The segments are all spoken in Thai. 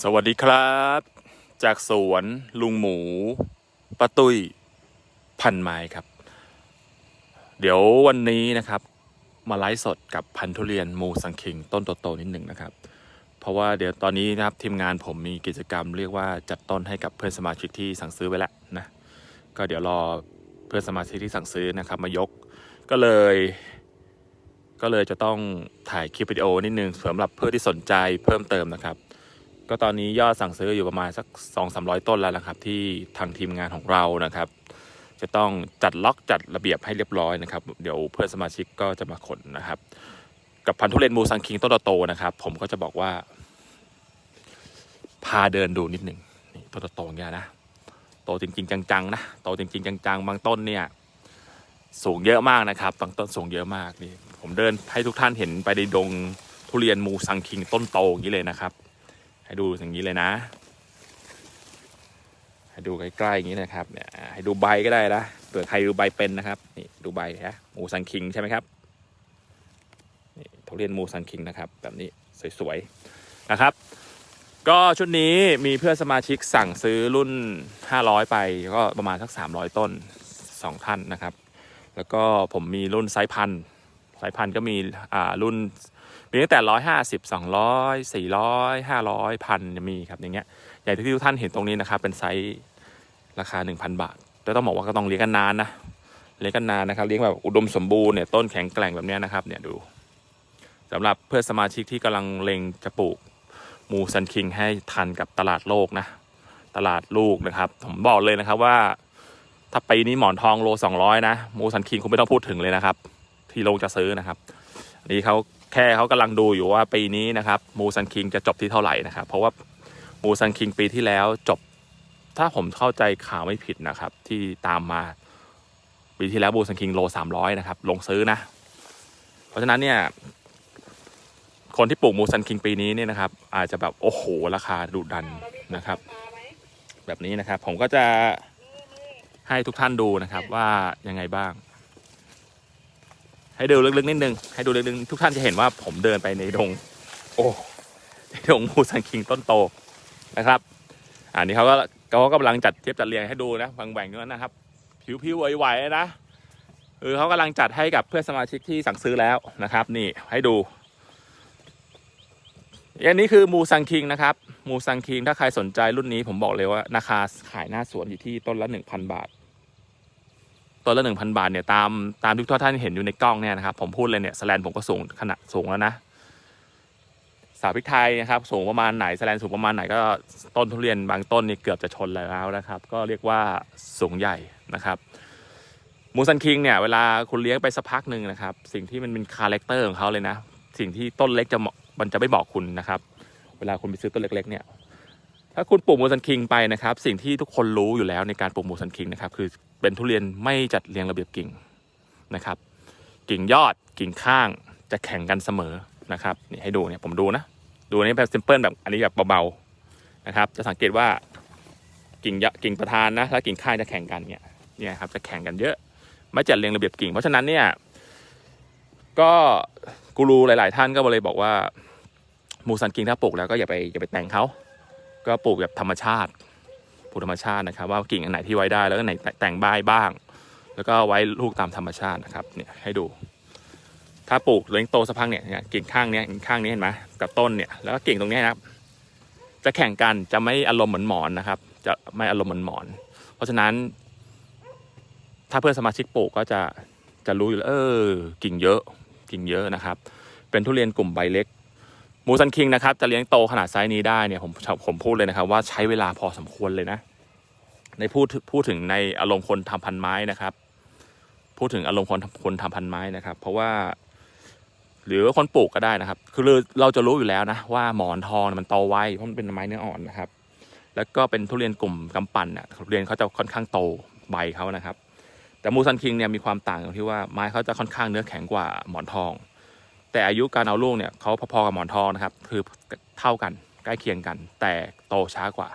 สวัสดีครับ จากสวนลุงหมูป้าตุ้ยพันไม้ครับ เดี๋ยววันนี้นะครับ มาไลฟ์สดกับพันธุเรียนมูสังคิงต้นโตๆนิดหนึ่งนะครับ เพราะว่าเดี๋ยวตอนนี้นะครับทีมงานผมมีกิจกรรม เรียกว่าจัดต้นให้กับเพื่อนสมาชิกที่สั่งซื้อไว้แล้วนะก็เดี๋ยวรอเพื่อนสมาชิกที่สั่งซื้อนะครับ มายกก็เลย ก็เลยจะต้องถ่ายคลิปวิดีโอนิดนึงสำหรับเพื่อที่สนใจเพิ่มเติมนะครับ ก็ตอนนี้ยอดสั่งซื้ออยู่ประมาณสัก 2 3 0 0 ต้นแล้วนะครับ ที่ทางทีมงานของเรานะครับ จะต้องจัดล็อกจัดระเบียบให้เรียบร้อยนะครับ เดี๋ยวเพื่อนสมาชิกก็จะมาขนนะครับ กับพันธุเรยนมูซังคิงต้นโตนะครับ ผมก็จะบอกว่า พาเดินดูนิดหนึ่งนี่ต้นโตอย่างเงี้ยนะโตจริง ๆ จังๆนะโตจริง ๆ จังๆ บางต้นเนี่ยสูงเยอะมากนะครับบางต้นสูงเยอะมากนี่ผมเดินให้ทุกท่านเห็นไปในดงทุเรียนมูซังคิงต้นโตอย่างนี้เลยนะครับ ให้ดูอย่างนี้เลยนะ ให้ดูใกล้ๆอย่างนี้นะครับเนี่ยให้ดูใบก็ได้นะเผื่อใครดูใบเป็นนะครับนี่ดูใบฮะมูซังคิงใช่ไหมครับนี่ทุเรียนหมูซังคิงนะครับ แบบนี้สวยๆนะครับ ก็ชุดนี้มีเพื่อนสมาชิกสั่งซื้อรุ่น 500 ไปก็ประมาณสัก 300 ต้น 2 ท่านนะครับ แล้วก็ผมมีรุ่นไซส์พัน ไซส์พันธุ์ก็มีอ่ารุ่นมีตั้งแต่ร้อยห้าสิบสองร้อยสี่ร้อยห้าร้อยพันมีครับอย่างเงี้ยอย่างที่ทุกท่านเห็นตรงนี้นะครับ เป็นไซส์ราคาหนึ่งพันบาทแต่ต้องบอกว่าก็ต้องเลี้ยงกันนานนะเลี้ยงกันนานนะครับเลี้ยงแบบอุดมสมบูรณ์เนี่ยต้นแข็งแกร่งแบบเนี้ยนะครับเนี่ยดูสำหรับเพื่อนสมาชิกที่กำลังเล็งจะปลูกมูซันคิงให้ทันกับตลาดโลกนะ ตลาดลูกนะครับ ผมบอกเลยนะครับว่า ถ้าปีนี้หมอนทองโลสองร้อยนะ มูซันคิงคงไม่ต้องพูดถึงเลยนะครับ ที่ลงจะซื้อนะครับอันนี้เขาแค่เขากำลังดูอยู่ว่าปีนี้นะครับมูซันคิงจะจบที่เท่าไหร่นะครับ เพราะว่ามูซันคิงปีที่แล้วจบ ถ้าผมเข้าใจข่าวไม่ผิดนะครับ ที่ตามมาปีที่แล้วมูซันคิงโลสามร้อยนะครับ ลงซื้อนะ เพราะฉะนั้นเนี่ย คนที่ปลูกมูซันคิงปีนี้เนี่ยนะครับ อาจจะแบบโอ้โหราคาดุดันนะครับ แบบนี้นะครับ ผมก็จะให้ทุกท่านดูนะครับว่ายังไงบ้าง ให้ดูลึกๆนิดนึงให้ดูลึกๆทุกท่านจะเห็นว่าผมเดินไปในดง โอ้ในดงมูซันคิงต้นโตนะครับ อันนี้เขาก็เขาก็กำลังจัดเทียบจัดเรียงให้ดูนะบางแบ่งด้วยนะครับ ผิวๆไหวๆนะคือเขากำลังจัดให้กับเพื่อนสมาชิกที่สั่งซื้อแล้วนะครับ นี่ให้ดูอันนี้คือมูซังคิงนะครับมูซังคิงถ้าใครสนใจรุ่นนี้ผมบอกเลยว่าราคาขายหน้าสวนอยู่ที่ต้นละหนึ่งพันบาท ต้นละหนึ่งพันบาทเนี่ยตามตามที่ทุกท่านเห็นอยู่ในกล้องเนี่ยนะครับผมพูดเลยเนี่ยสแลนผมก็สูงขนาดสูงแล้วนะสาวพริกไทยนะครับสูงประมาณไหนสแลนสูงประมาณไหนก็ต้นทุเรียนบางต้นนี่เกือบจะชนแล้วนะครับ ก็เรียกว่าสูงใหญ่นะครับมูซันคิงเนี่ยเวลาคุณเลี้ยงไปสักพักหนึ่งนะครับ สิ่งที่มันเป็นคาแรคเตอร์ของเขาเลยนะ สิ่งที่ต้นเล็กจะมาะมันจะไม่บอกคุณนะครับ เวลาคุณไปซื้อต้นเล็กๆเนี่ย ถ้าคุณปลูกมูซันคิงไปนะครับ สิ่งที่ทุกคนรู้อยู่แล้วในการปลูกมูซันคิงนะครับ คือเป็นทุเรียนไม่จัดเรียงระเบียบกิ่งนะครับ กิ่งยอดกิ่งข้างจะแข่งกันเสมอนะครับนี่ให้ดูเนี่ยผมดูนะ ดูนี้แบบซิมเพิลแบบอันนี้แบบเบาๆนะครับ จะสังเกตว่ากิ่งยอดกิ่งประธานนะและกิ่งข้างจะแข่งกันเนี่ยเนี่ยครับจะแข่งกันเยอะ ไม่จัดเรียงระเบียบกิ่ง เพราะฉะนั้นเนี่ยก็กูรูหลาย ๆ ท่านก็เลยบอกว่ามูซันคิงถ้าปลูกแล้วก็อย่าไปอย่าไปแต่งเขา ก็ปลูกแบบธรรมชาติปลูกธรรมชาตินะครับ ว่ากิ่งอันไหนที่ไว้ได้แล้วก็ไหนแต่งใบบ้าง แล้วก็ไว้ลูกตามธรรมชาตินะครับเนี่ยให้ดู ถ้าปลูกเลี้ยงโตสักพักเนี่ยกิ่งข้างเนี้ยกิ่งข้างนี้เห็นไหมกับต้นเนี่ยแล้วก็กิ่งตรงนี้นะครับ จะแข่งกันจะไม่อารมณ์เหมือนหมอนนะครับ จะไม่อารมณ์เหมือนหมอน เพราะฉะนั้น ถ้าเพื่อนสมาชิกปลูกก็จะจะรู้อยู่แล้วเออกิ่งเยอะกิ่งเยอะนะครับ เป็นทุเรียนกลุ่มใบเล็ก มูซันคิงนะครับจะเลี้ยงโตขนาดไซส์นี้ได้เนี่ยผมผมพูดเลยนะครับว่าใช้เวลาพอสมควรเลยนะ ในพูดพูดถึงในอารมณ์คนทำพันไม้นะครับ พูดถึงอารมณ์คนคนทำพันไม้นะครับ เพราะว่า หรือว่าคนปลูกก็ได้นะครับ คือเราจะรู้อยู่แล้วนะว่าหมอนทองมันโตไวเพราะมันเป็นไม้เนื้ออ่อนนะครับ แล้วก็เป็นทุเรียนกลุ่มกำปั่นเนี่ยทุเรียนเขาจะค่อนข้างโตใบเขานะครับ แต่มูซันคิงเนี่ยมีความต่างตรงที่ว่าไม้เขาจะค่อนข้างเนื้อแข็งกว่าหมอนทอง แต่อายุการเอาลูกเนี่ยเขาพอๆกับหมอนทองนะครับ คือเท่ากันใกล้เคียงกัน แต่โตช้ากว่า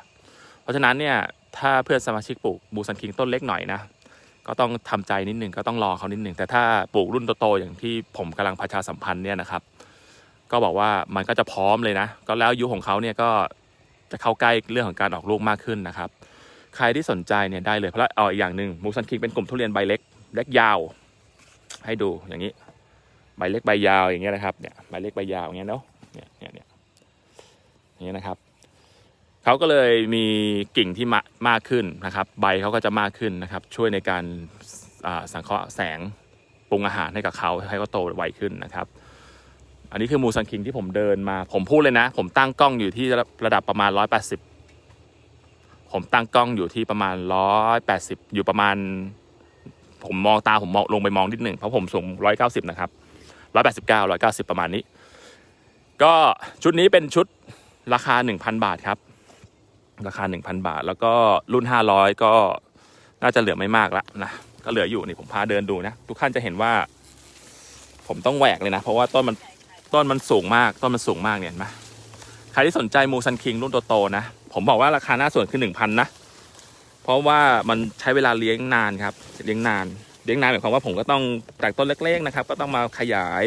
เพราะฉะนั้นเนี่ยถ้าเพื่อนสมาชิกปลูกมูซันคิงต้นเล็กหน่อยนะก็ต้องทำใจนิดหนึ่งก็ต้องรอเขานิดหนึ่งแต่ถ้าปลูกรุ่นโตๆอย่างที่ผมกำลังประชาสัมพันธ์เนี่ยนะครับ ก็บอกว่ามันก็จะพร้อมเลยนะ ก็แล้วอายุของเขาเนี่ยก็จะเข้าใกล้เรื่องของการออกลูกมากขึ้นนะครับ ใครที่สนใจเนี่ยได้เลยเพราะเอาอีกอย่างหนึ่งมูซันคิงเป็นกลุ่มทุเรียนใบเล็กเล็กยาว ให้ดูอย่างนี้ ใบเล็กใบยาวอย่างเงี้ยนะครับเนี่ยใบเล็กใบยาวอย่างเงี้ยเนาะเนี่ยเนี่ยเนี่ยอย่างเงี้ยนะครับเขาก็เลยมีกิ่งที่มามากขึ้นนะครับ ใบเขาก็จะมากขึ้นนะครับ ช่วยในการสังเคราะห์แสงปรุงอาหารให้กับเขาให้เขาโตไวขึ้นนะครับ อันนี้คือมูซันคิงที่ผมเดินมาผมพูดเลยนะ ผมตั้งกล้องอยู่ที่ระดับประมาณ 180 ผมตั้งกล้องอยู่ที่ประมาณ 180 อยู่ประมาณ ผมมองตาผมมองลงไปมองนิดหนึ่งเพราะผมสูง 190 นะครับ 189 190ประมาณนี้ ก็ชุดนี้เป็นชุดราคา1,000บาทครับ ราคา1,000บาท แล้วก็รุ่น500ก็น่าจะเหลือไม่มากละนะก็เหลืออยู่นี่ผมพาเดินดูนะ ทุกท่านจะเห็นว่า ผมต้องแหวกเลยนะ เพราะว่าต้นมันต้นมันสูงมากต้นมันสูงมากเนี่ยเห็นไหมใครที่สนใจมูซันคิงรุ่นโตๆนะ ผมบอกว่าราคาหน้าสวนคือหนึ่งพันนะ เพราะว่ามันใช้เวลาเลี้ยงนานครับ เลี้ยงนาน เลี้ยงนานหมายความว่าผมก็ต้องจากต้นเล็กๆนะครับ ก็ต้องมาขยาย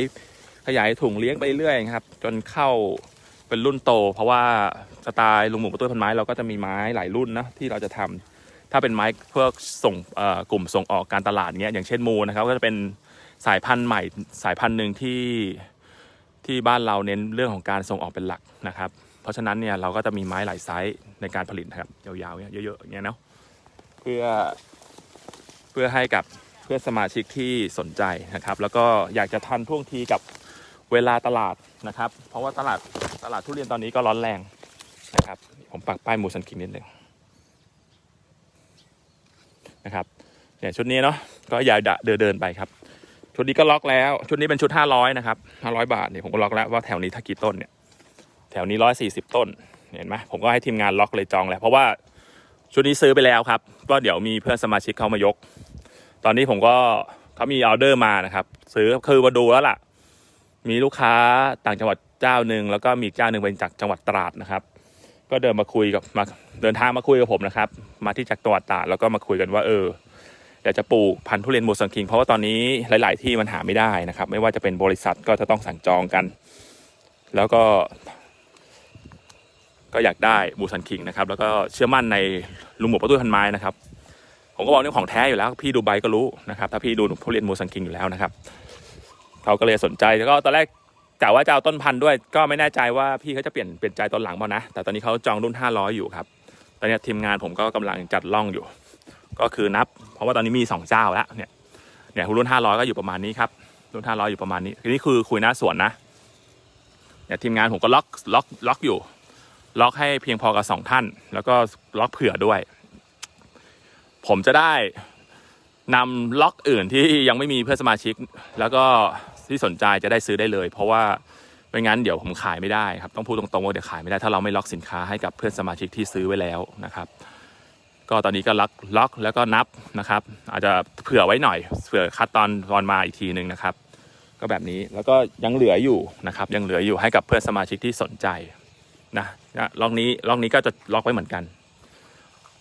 ขยายถุงเลี้ยงไปเรื่อยๆครับ จนเข้าเป็นรุ่นโต เพราะว่าสไตล์ลุงหมูประตูพันไม้เราก็จะมีไม้หลายรุ่นนะที่เราจะทำถ้าเป็นไม้เพื่อส่งกลุ่มส่งออกการตลาดเงี้ยอย่างเช่นมูนะครับ ก็จะเป็นสายพันธุ์ใหม่สายพันธุ์หนึ่งที่ที่บ้านเราเน้นเรื่องของการส่งออกเป็นหลักนะครับ เพราะฉะนั้นเนี่ยเราก็จะมีไม้หลายไซส์ในการผลิตนะครับยาวๆเนี่ยเยอะๆอย่างเงี้ยเนาะเพื่อเพื่อให้กับ พื่อสมาชิกที่สนใจนะครับ แล้วก็อยากจะทันท่วงทีกับเวลาตลาดนะครับ เพราะว่าตลาดตลาดทุเรียนตอนนี้ก็ร้อนแรงนะครับ ผมปักป้ายมูซันคิงนิดหนึ่งนะครับเนี่ยชุดนี้เนาะก็อย่าเดินเดินไปครับ ชุดนี้ก็ล็อกแล้ว ชุดนี้เป็นชุด 500 นะครับ 500 บาทเนี่ยผมก็ล็อกแล้วว่าแถวนี้ถ้ากี่ต้นเนี่ยแถวนี้ 140 ต้นเห็นไหมผมก็ให้ทีมงานล็อกเลยจองแล้วเพราะว่าชุดนี้ซื้อไปแล้วครับ ก็เดี๋ยวมีเพื่อนสมาชิกเข้ามายก ตอนนี้ผมก็เขามีออเดอร์มานะครับ ซื้อคือมาดูแล้วล่ะ มีลูกค้าต่างจังหวัดเจ้าหนึ่งแล้วก็มีเจ้าหนึ่งเป็นจากจังหวัดตราดนะครับ ก็เดินมาคุยกับมาเดินทางมาคุยกับผมนะครับ มาที่จากจังหวัดตราดแล้วก็มาคุยกันว่าเอออยากจะปลูกพันธุ์ทุเรียนมูซังคิง เพราะว่าตอนนี้หลาย ๆ ที่มันหาไม่ได้นะครับ ไม่ว่าจะเป็นบริษัทก็จะต้องสั่งจองกัน แล้วก็ ก็อยากได้มูซันคิงนะครับ แล้วก็เชื่อมั่นในลุงหมูประตูพันไม้นะครับ ผมก็บอกนี่ของแท้อยู่แล้ว พี่ดูใบก็รู้นะครับ ถ้าพี่ดูทุเรียนมูซันคิงอยู่แล้วนะครับเขาก็เลยสนใจแล้วก็ตอนแรกกะว่าจะเอาต้นพันธุ์ด้วย ก็ไม่แน่ใจว่าพี่เขาจะเปลี่ยนเปลี่ยนใจตอนหลังเปล่านะ แต่ตอนนี้เขาจองรุ่น 500 อยู่ครับ ตอนนี้ทีมงานผมก็กำลังจัดล่องอยู่ ก็คือนับ เพราะว่าตอนนี้มีสองเจ้าแล้วเนี่ยเนี่ยรุ่นห้าร้อยก็อยู่ประมาณนี้ครับรุ่นห้าร้อยอยู่ประมาณนี้ทีนี้คือคุยหน้าสวนนะเนี่ยทีมงานผมก็ล็อกล็อกล็อกอยู่ ล็อกให้เพียงพอกับสองท่าน แล้วก็ล็อกเผื่อด้วย ผมจะได้นำล็อกอื่นที่ยังไม่มีเพื่อนสมาชิก แล้วก็ที่สนใจจะได้ซื้อได้เลย เพราะว่าไม่งั้นเดี๋ยวผมขายไม่ได้ครับต้องพูดตรงๆว่าเดี๋ยวขายไม่ได้ถ้าเราไม่ล็อกสินค้าให้กับเพื่อนสมาชิกที่ซื้อไว้แล้วนะครับ ก็ตอนนี้ก็ล็อกล็อกแล้วก็นับนะครับ อาจจะเผื่อไว้หน่อยเผื่อคัดตอนตอนมาอีกทีหนึ่งนะครับ ก็แบบนี้แล้วก็ยังเหลืออยู่นะครับ ยังเหลืออยู่ให้กับเพื่อนสมาชิกที่สนใจนะล็อกนี้ล็อกนี้ก็จะล็อกไว้เหมือนกัน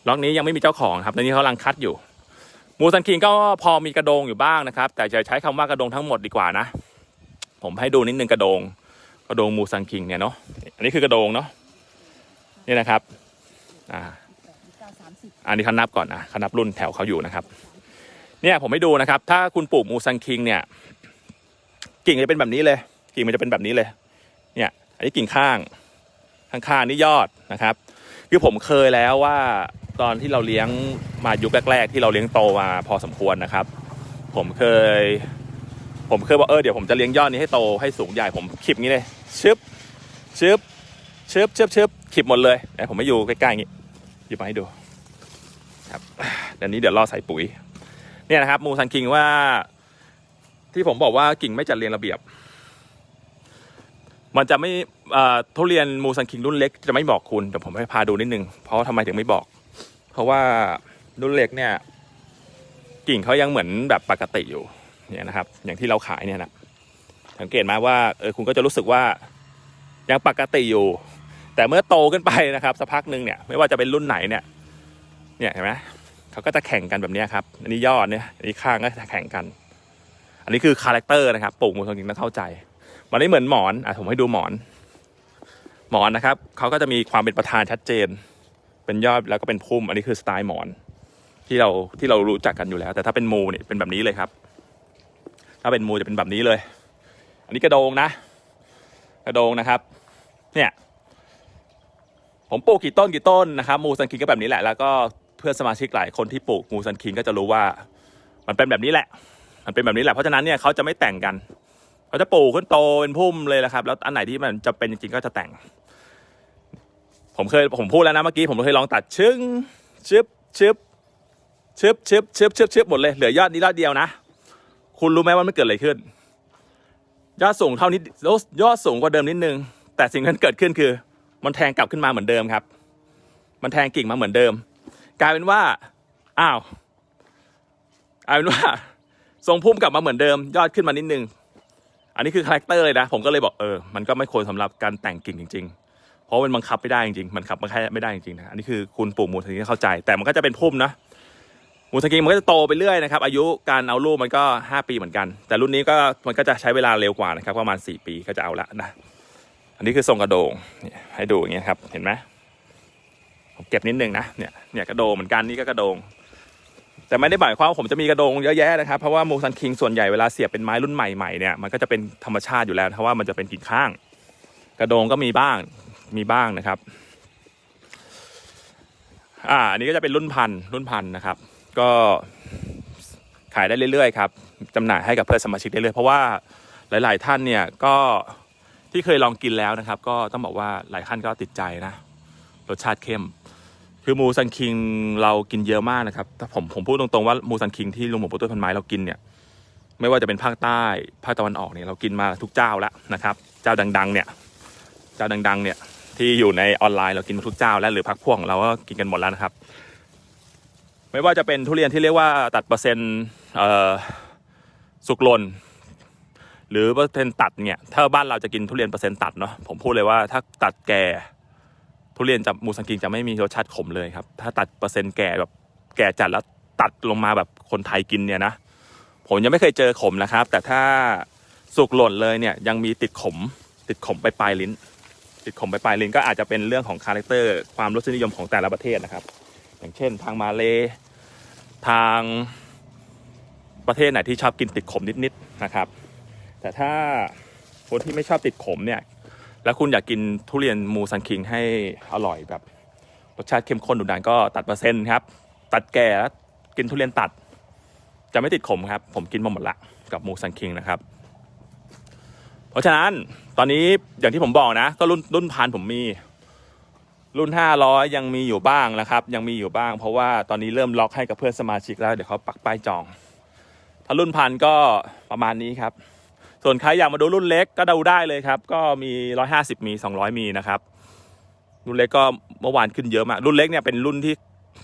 ล็อกนี้ยังไม่มีเจ้าของครับตอนนี้เขากำลังคัดอยู่มูซันคิงก็พอมีกระโดงอยู่บ้างนะครับ แต่จะใช้คำว่ากระโดงทั้งหมดดีกว่านะ ผมให้ดูนิดนึงกระโดง กระโดงมูซันคิงเนี่ยเนาะอันนี้คือกระโดงเนาะนี่นะครับอ่าอันนี้เขานับก่อนนะเขานับรุ่นแถวเขาอยู่นะครับ เนี่ยผมให้ดูนะครับ ถ้าคุณปลูกมูซังคิงเนี่ยกิ่งจะเป็นแบบนี้เลย กิ่งมันจะเป็นแบบนี้เลย เนี่ย อันนี้กิ่งข้างข้างๆนี่ยอดนะครับคือผมเคยแล้วว่า ตอนที่เราเลี้ยงมายุคแรกๆที่เราเลี้ยงโตมาพอสมควรนะครับ ผมเคย ผมเคยบอกเออเดี๋ยวผมจะเลี้ยงยอดนี้ให้โตให้สูงใหญ่ผมขีบงี้เลยชึบชึบชึบชึบชึบขีบหมดเลยเดี๋ยวผมไม่อยู่ใกล้ๆอย่างงี้หยิบมาให้ดูครับเดี๋ยวนี้เดี๋ยวรอใส่ปุ๋ย เนี่ยนะครับ มูซันคิงว่า ที่ผมบอกว่ากิ่งไม่จัดเรียงระเบียบ มันจะไม่เอ่อทุเรียนมูซันคิงรุ่นเล็กจะไม่บอกคุณเดี๋ยวผมให้พาดูนิดนึงเพราะว่าทำไมถึงไม่บอก ราะว่ารุ่นเล็กเนี่ย กิ่งเขายังเหมือนแบบปกติอยู่เนี่ยนะครับ อย่างที่เราขายเนี่ยนะสังเกตไหมว่าเออคุณก็จะรู้สึกว่ายังปกติอยู่ แต่เมื่อโตขึ้นไปนะครับสักพักหนึ่งเนี่ย ไม่ว่าจะเป็นรุ่นไหนเนี่ย เนี่ยเห็นไหมเขาก็จะแข่งกันแบบนี้ครับ อันนี้ยอดเนี่ยอันนี้ข้างก็จะแข่งกัน อันนี้คือคาแรคเตอร์นะครับปลูกมูสลิงต้องเข้าใจ มันไม่เหมือนหมอนอะผมให้ดูหมอน หมอนนะครับเขาก็จะมีความเป็นประธานชัดเจน เป็นยอดแล้วก็เป็นพุ่ม อันนี้คือสไตล์หมอน ที่เราที่เรารู้จักกันอยู่แล้ว แต่ถ้าเป็นมูเนี่ยเป็นแบบนี้เลยครับ ถ้าเป็นมูจะเป็นแบบนี้เลย อันนี้กระโดงนะ กระโดงนะครับ เนี่ยผมปลูกกี่ต้นกี่ต้นนะครับมูซันคิงก็แบบนี้แหละแล้วก็เพื่อนสมาชิกหลายคนที่ปลูกมูซันคิงก็จะรู้ว่า มันเป็นแบบนี้แหละ มันเป็นแบบนี้แหละเพราะฉะนั้นเนี่ยเขาจะไม่แต่งกันเขาจะปลูกขึ้นโตเป็นพุ่มเลยแหละครับ แล้วอันไหนที่มันจะเป็นจริงๆก็จะแต่ง ผมเคยผมพูดแล้วนะเมื่อกี้ผมเคยลองตัดชึ้งชึบชึบชึบชึบชึบชึบชึบหมดเลยเหลือยอดนี้ยอดเดียวนะ คุณรู้ไหมว่ามันเกิดอะไรขึ้น ยอดสูงเท่านี้ยอดสูงกว่าเดิมนิดนึง แต่สิ่งที่เกิดขึ้นคือ มันแทงกลับขึ้นมาเหมือนเดิมครับ มันแทงกิ่งมาเหมือนเดิม กลายเป็นว่าอ้าวกลายเป็นว่าทรงพุ่มกลับมาเหมือนเดิม ยอดขึ้นมานิดนึง อันนี้คือคาแรคเตอร์เลยนะ ผมก็เลยบอกเออมันก็ไม่ควรสำหรับการแต่งกิ่งจริง ๆ เพราะมันบังคับไม่ได้จริงๆมันขับมันแค่ไม่ได้จริงๆนะอันนี้คือคุณปลูกมูสกิงเข้าใจ แต่มันก็จะเป็นพุ่มนะมูสกิงมันก็จะโตไปเรื่อยนะครับ อายุการเอาลูกมันก็ 5 ปีเหมือนกัน แต่รุ่นนี้ก็มันก็จะใช้เวลาเร็วกว่านะครับประมาณ 4 ปีก็จะเอาละนะอันนี้คือทรงกระโดงให้ดูอย่างเงี้ยครับเห็นไหมผมเก็บนิดนึงนะเนี่ยเนี่ยกระโดงเหมือนกันนี่ก็กระโดงแต่ไม่ได้หมายความว่าผมจะมีกระโดงเยอะแยะนะครับเพราะว่ามูซันคิงส่วนใหญ่เวลาเสียบเป็นไม้รุ่นใหม่ๆเนี่ยมันก็จะเป็นธรรมชาติอยู่แล้วเพราะว่ามันจะเป็นกิ่งข้าง กระโดงก็มีบ้าง มีบ้างนะครับ อ่าอันนี้ก็จะเป็นรุ่นพันธุ์รุ่นพันธุ์นะครับ ก็ขายได้เรื่อยๆครับจำหน่ายให้กับเพื่อนสมาชิกได้เลย เพราะว่าหลาย ๆ ท่านเนี่ยก็ที่เคยลองกินแล้วนะครับ ก็ต้องบอกว่าหลายท่านก็ติดใจนะรสชาติเข้ม คือมูซันคิงเรากินเยอะมากนะครับถ้าผมผมพูดตรงๆว่ามูซันคิงที่ลุงหมูปุ้ยพันไม้เรากินเนี่ยไม่ว่าจะเป็นภาคใต้ภาคตะวันออกเนี่ยเรากินมาทุกเจ้าแล้วนะครับ เจ้าดัง ๆ เนี่ย เจ้าดัง ๆ เนี่ย ที่อยู่ในออนไลน์เรากินมาทุกเจ้า แล้วหรือพักพ่วงเราก็กินกันหมดแล้วนะครับ ไม่ว่าจะเป็นทุเรียนที่เรียกว่าตัดเปอร์เซ็นต์สุกลนหรือเปอร์เซ็นต์ตัดเนี่ยถ้าบ้านเราจะกินทุเรียนเปอร์เซ็นต์ตัดเนาะผมพูดเลยว่าถ้าตัดแก่ทุเรียนจะมูสังกิงจะไม่มีรสชาติขมเลยครับ ถ้าตัดเปอร์เซ็นต์แก่แบบแก่จัดแล้วตัดลงมาแบบคนไทยกินเนี่ยนะผมยังไม่เคยเจอขมนะครับ แต่ถ้าสุกหล่นเลยเนี่ยยังมีติดขม ติดขมไปปลายลิ้น ติดขมไปปลายลิ้นก็อาจจะเป็นเรื่องของคาแรคเตอร์ความรสนิยมของแต่ละประเทศนะครับ อย่างเช่น ทางมาเลทางประเทศไหนที่ชอบกินติดขมนิดๆนะครับ แต่ถ้าคนที่ไม่ชอบติดขมเนี่ยแล้วคุณอยากกินทุเรียนมูซันคิงให้อร่อยแบบรสชาติเข้มข้นดุดันก็ตัดเปอร์เซ็นต์ครับ ตัดแก่แล้วกินทุเรียนตัด จะไม่ติดขมครับ ผมกินมาหมดละกับมูซันคิงนะครับ เพราะฉะนั้นตอนนี้อย่างที่ผมบอกนะ ก็รุ่นรุ่นพันผมมี รุ่น 500 ยังมีอยู่บ้างนะครับ ยังมีอยู่บ้าง เพราะว่าตอนนี้เริ่มล็อกให้กับเพื่อนสมาชิกแล้วเดี๋ยวเขาปักป้ายจอง ถ้ารุ่นพันก็ประมาณนี้ครับ ส่วนใครอยากมาดูรุ่นเล็กก็ดูได้เลยครับ ก็มี 150 มี 200 มีนะครับ รุ่นเล็กก็เมื่อวานขึ้นเยอะมากรุ่นเล็กเนี่ยเป็นรุ่นที่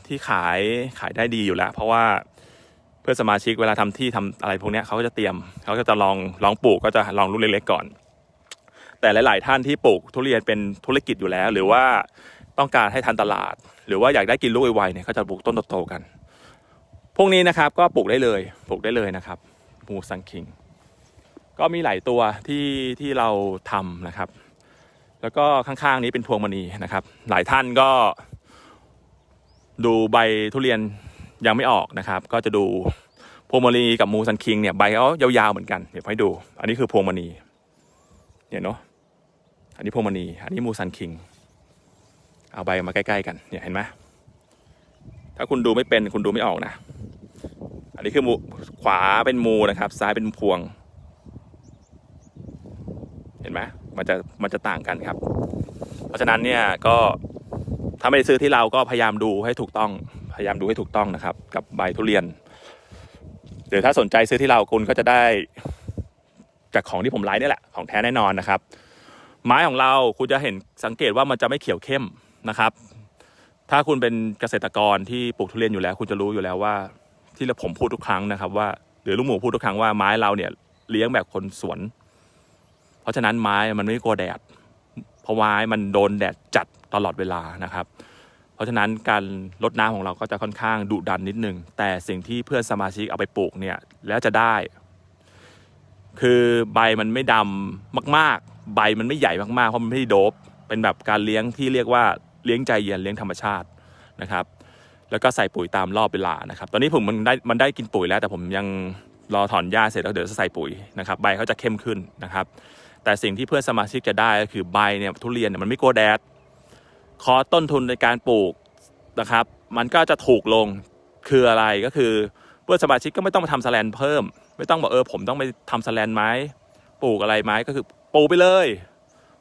ที่ขายขายได้ดีอยู่แล้ว เพราะว่า พื่อนสมาชิกเวลาทำที่ทำอะไรพวกนี้เขาก็จะเตรียมเขาก็จะลองลองปลูกก็จะลองรุ่นเล็กๆก่อน แต่หลาย ๆ ท่านที่ปลูกทุเรียนเป็นธุรกิจอยู่แล้ว หรือว่าต้องการให้ทันตลาด หรือว่าอยากได้กินลูกไวๆเนี่ยก็จะปลูกต้นโตๆกัน พวกนี้นะครับก็ปลูกได้เลยปลูกได้เลยนะครับมูซังคิง ก็มีหลายตัวที่ที่เราทำนะครับ แล้วก็ข้างๆนี้เป็นพวงมณีนะครับ หลายท่านก็ดูใบทุเรียน ยังไม่ออกนะครับ ก็จะดูพวงมณีกับมูซันคิงเนี่ยใบเขายาวๆเหมือนกันเดี๋ยวให้ดู อันนี้คือพวงมณีเนี่ยเนาะอันนี้พวงมณีอันนี้มูซันคิง เอาใบมาใกล้ๆกันเนี่ยเห็นไหมถ้าคุณดูไม่เป็นคุณดูไม่ออกนะ อันนี้คือมูขวาเป็นมูนะครับ ซ้ายเป็นพวง เห็นไหมมันจะมันจะต่างกันครับ เพราะฉะนั้นเนี่ยก็ถ้าไม่ได้ซื้อที่เราก็พยายามดูให้ถูกต้อง พยายามดูให้ถูกต้องนะครับ กับใบทุเรียนเดี๋ยวถ้าสนใจซื้อที่เราคุณก็จะได้จากของที่ผมไลฟ์นี่แหละของแท้แน่นอนนะครับ ไม้ของเราคุณจะเห็นสังเกตว่ามันจะไม่เขียวเข้มนะครับ ถ้าคุณเป็นเกษตรกรที่ปลูกทุเรียนอยู่แล้ว คุณจะรู้อยู่แล้วว่า ที่ผมพูดทุกครั้งนะครับ ว่าหรือลุงหมูพูดทุกครั้งว่าไม้เราเนี่ยเลี้ยงแบบคนสวน เพราะฉะนั้นไม้มันไม่กลัวแดดเพราะไม้มันโดนแดดจัดตลอดเวลานะครับ เพราะฉะนั้นการลดน้ำของเราก็จะค่อนข้างดุดันนิดนึง แต่สิ่งที่เพื่อนสมาชิกเอาไปปลูกเนี่ยแล้วจะได้ คือใบมันไม่ดำมาก ๆ ใบมันไม่ใหญ่มากๆเพราะมันไม่ได้โดบเป็นแบบการเลี้ยงที่เรียกว่าเลี้ยงใจเย็นเลี้ยงธรรมชาตินะครับ แล้วก็ใส่ปุ๋ยตามรอบเวลานะครับ ตอนนี้ผมมันได้มันได้กินปุ๋ยแล้ว แต่ผมยังรอถอนหญ้าเสร็จแล้วเดี๋ยวจะใส่ปุ๋ยนะครับใบเขาจะเข้มขึ้นนะครับ แต่สิ่งที่เพื่อนสมาชิกจะได้ก็คือใบเนี่ยทุเรียนเนี่ยมันไม่กลัวแดด คอต้นทุนในการปลูกนะครับ มันก็จะถูกลงคืออะไรก็คือเพื่อนสมาชิกก็ไม่ต้องมาทำสแลนเพิ่ม ไม่ต้องบอกเออผมต้องไปทำสแลนไหมปลูกอะไรไหมก็คือปลูกไปเลย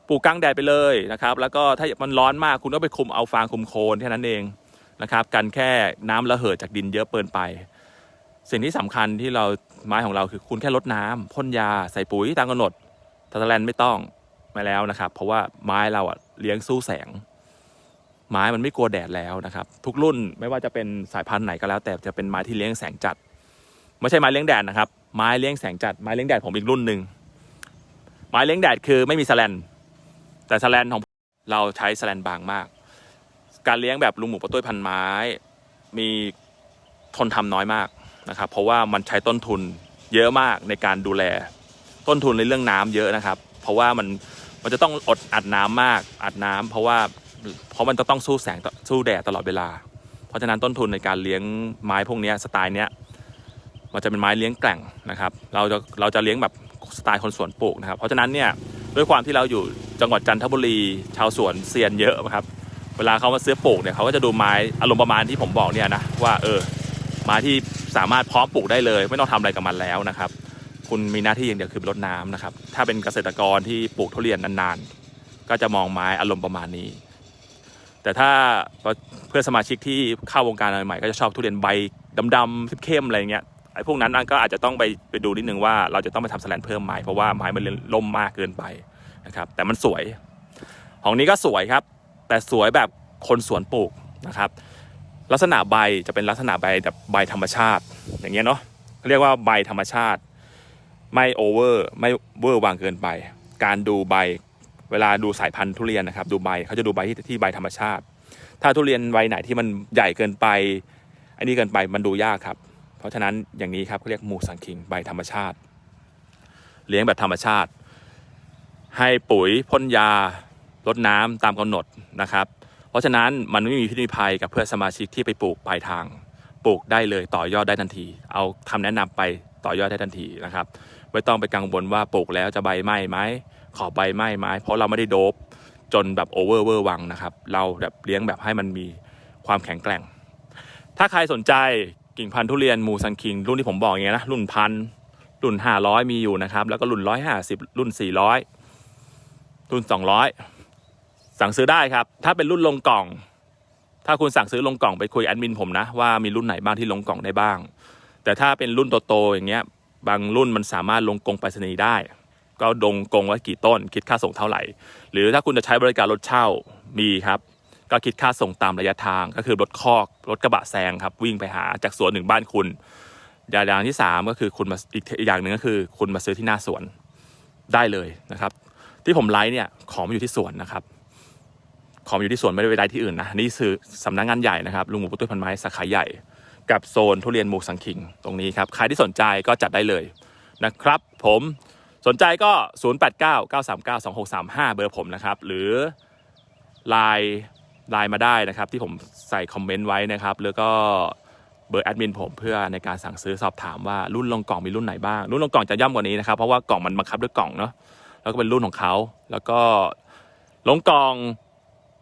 ปลูกกลางแดดไปเลยนะครับ แล้วก็ถ้ามันร้อนมากคุณก็ไปคุมเอาฟางคุมโคนแค่นั้นเองนะครับกันแค่น้ำระเหยจากดินเยอะเกินไป สิ่งที่สำคัญที่เราไม้ของเราคือคุณแค่ลดน้ำพ่นยาใส่ปุ๋ยตามกำหนดทัสแลนไม่ต้องไม่แล้วนะครับ เพราะว่าไม้เราอะเลี้ยงสู้แสง ไม้มันไม่กลัวแดดแล้วนะครับ ทุกรุ่นไม่ว่าจะเป็นสายพันธุ์ไหนก็แล้ว แต่จะเป็นไม้ที่เลี้ยงแสงจัด ไม่ใช่ไม้เลี้ยงแดดนะครับ ไม้เลี้ยงแสงจัดไม้เลี้ยงแดดผมอีกรุ่นหนึ่งไม้เลี้ยงแดดคือไม่มีสแลนแต่สแลนของเราใช้สแลนบางมาก การเลี้ยงแบบลุงหมูปะตุ้ยพันไม้ มีทนทำน้อยมากนะครับ เพราะว่ามันใช้ต้นทุนเยอะมากในการดูแล ต้นทุนในเรื่องน้ำเยอะนะครับ เพราะว่ามันมันจะต้องอดอัดน้ำมากอัดน้ำเพราะว่า เพราะมันจะต้องสู้แสงสู้แดดตลอดเวลา เพราะฉะนั้นต้นทุนในการเลี้ยงไม้พวกนี้สไตล์เนี้ยมันจะเป็นไม้เลี้ยงแกร่งนะครับ เราจะเราจะเลี้ยงแบบสไตล์คนสวนปลูกนะครับ เพราะฉะนั้นเนี่ยด้วยความที่เราอยู่จังหวัดจันทบุรี ชาวสวนเซียนเยอะนะครับ เวลาเขามาซื้อปลูกเนี่ยเขาก็จะดูไม้อารมณ์ประมาณที่ผมบอกเนี่ยนะว่าเออไม้ที่สามารถพร้อมปลูกได้เลย ไม่ต้องทำอะไรกับมันแล้วนะครับ คุณมีหน้าที่อย่างเดียวคือรดน้ำนะครับ ถ้าเป็นเกษตรกรที่ปลูกทุเรียนนานๆ ก็จะมองไม้อารมณ์ประมาณนี้ แต่ถ้าเพื่อนสมาชิกที่เข้าวงการใหม่ๆก็จะชอบทุเรียนใบดำๆเข้มๆอะไรเงี้ยไอ้พวกนั้นก็อาจจะต้องไปไปดูนิดนึงว่าเราจะต้องไปทำสแลนเพิ่มไม้เพราะว่าไม้มันล่มมากเกินไปนะครับ แต่มันสวย ของนี้ก็สวยครับ แต่สวยแบบคนสวนปลูกนะครับ ลักษณะใบจะเป็นลักษณะใบแบบใบธรรมชาติ อย่างเงี้ยเนาะเรียกว่าใบธรรมชาติ ไม่โอเวอร์ไม่เวอร์วางเกินไป การดูใบ เวลาดูสายพันธุ์ทุเรียนนะครับดูใบเขาจะดูใบที่ที่ใบธรรมชาติ ถ้าทุเรียนใบไหนที่มันใหญ่เกินไป อันนี้เกินไปมันดูยากครับ เพราะฉะนั้นอย่างนี้ครับเขาเรียกมูสังคิงใบธรรมชาติ เลี้ยงแบบธรรมชาติ ให้ปุ๋ยพ่นยารดน้ำตามกำหนดนะครับ เพราะฉะนั้นมันไม่มีพิษมีภัยกับเพื่อนสมาชิกที่ไปปลูกปลายทาง ปลูกได้เลยต่อยอดได้ทันที เอาคำแนะนำไปต่อยอดได้ทันทีนะครับ ไม่ต้องไปกังวลว่าปลูกแล้วจะใบไหม้ไหมขอใบไหม้ไหมเพราะเราไม่ได้โดบจนแบบโอเวอร์เวอร์วังนะครับ เราแบบเลี้ยงแบบให้มันมีความแข็งแกร่ง ถ้าใครสนใจกิ่งพันธุ์ทุเรียนมูซันคิง รุ่นที่ผมบอกอย่างเงี้ยนะรุ่นพันรุ่นห้าร้อยมีอยู่นะครับ แล้วก็รุ่นร้อยห้าสิบรุ่นสี่ร้อยรุ่นสองร้อยสั่งซื้อได้ครับ ถ้าเป็นรุ่นลงกล่อง ถ้าคุณสั่งซื้อลงกล่องไปคุยแอดมินผมนะว่ามีรุ่นไหนบ้างที่ลงกล่องได้บ้าง แต่ถ้าเป็นรุ่นโตๆอย่างเงี้ย บางรุ่นมันสามารถลงกงไปรษณีย์ได้ ก็ดงกงไว้กี่ต้น คิดค่าส่งเท่าไหร่ หรือถ้าคุณจะใช้บริการรถเช่ามีครับ ก็คิดค่าส่งตามระยะทางก็คือรถคอกรถกระบะแซงครับวิ่งไปหาจากสวนหนึ่งบ้านคุณอย่างที่สามก็คือคุณมาอีกอย่างหนึ่งก็คือ คุณมาซื้อที่หน้าสวนได้เลยนะครับ ที่ผมไลฟ์เนี่ยของมันอยู่ที่สวนนะครับของอยู่ที่สวนไม่ได้ไปได้ที่อื่นนะนี่คือสำนักงานใหญ่นะครับลุงหมูปุ้ยพันไม้สาขาใหญ่ กับโซนทุเรียนหมูสังคิงตรงนี้ครับ ใครที่สนใจก็จัดได้เลยนะครับ ผมสนใจก็ 0899392635 เบอร์ผมนะครับ หรือไลน์ไลน์มาได้นะครับ ที่ผมใส่คอมเมนต์ไว้นะครับ แล้วก็เบอร์แอดมินผมเพื่อในการสั่งซื้อสอบถามว่ารุ่นลงกล่องมีรุ่นไหนบ้าง รุ่นลงกล่องจะย่ำกว่านี้นะครับ เพราะว่ากล่องมันบังคับด้วยกล่องเนาะแล้วก็เป็นรุ่นของเขาแล้วก็ลงกล่อง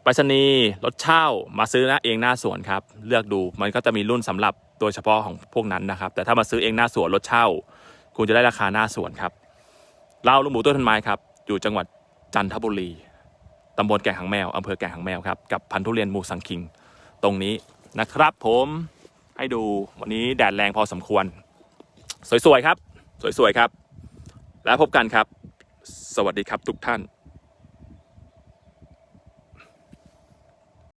ไปรษณีย์รถเช่ามาซื้อนะเองหน้าสวนครับ เลือกดูมันก็จะมีรุ่นสำหรับโดยเฉพาะของพวกนั้นนะครับ แต่ถ้ามาซื้อเองหน้าสวนรถเช่า คุณจะได้ราคาหน้าสวนครับเราลุงหมูต้นทันไม้ครับ อยู่จังหวัดจันทบุรีตำบลแก่งหางแมวอำเภอแก่งหางแมวครับกับพันธุเรียนมูสังคิง ตรงนี้นะครับผมให้ดูวันนี้แดดแรงพอสมควร สวยๆครับ สวยๆครับ แล้วพบกันครับ สวัสดีครับทุกท่าน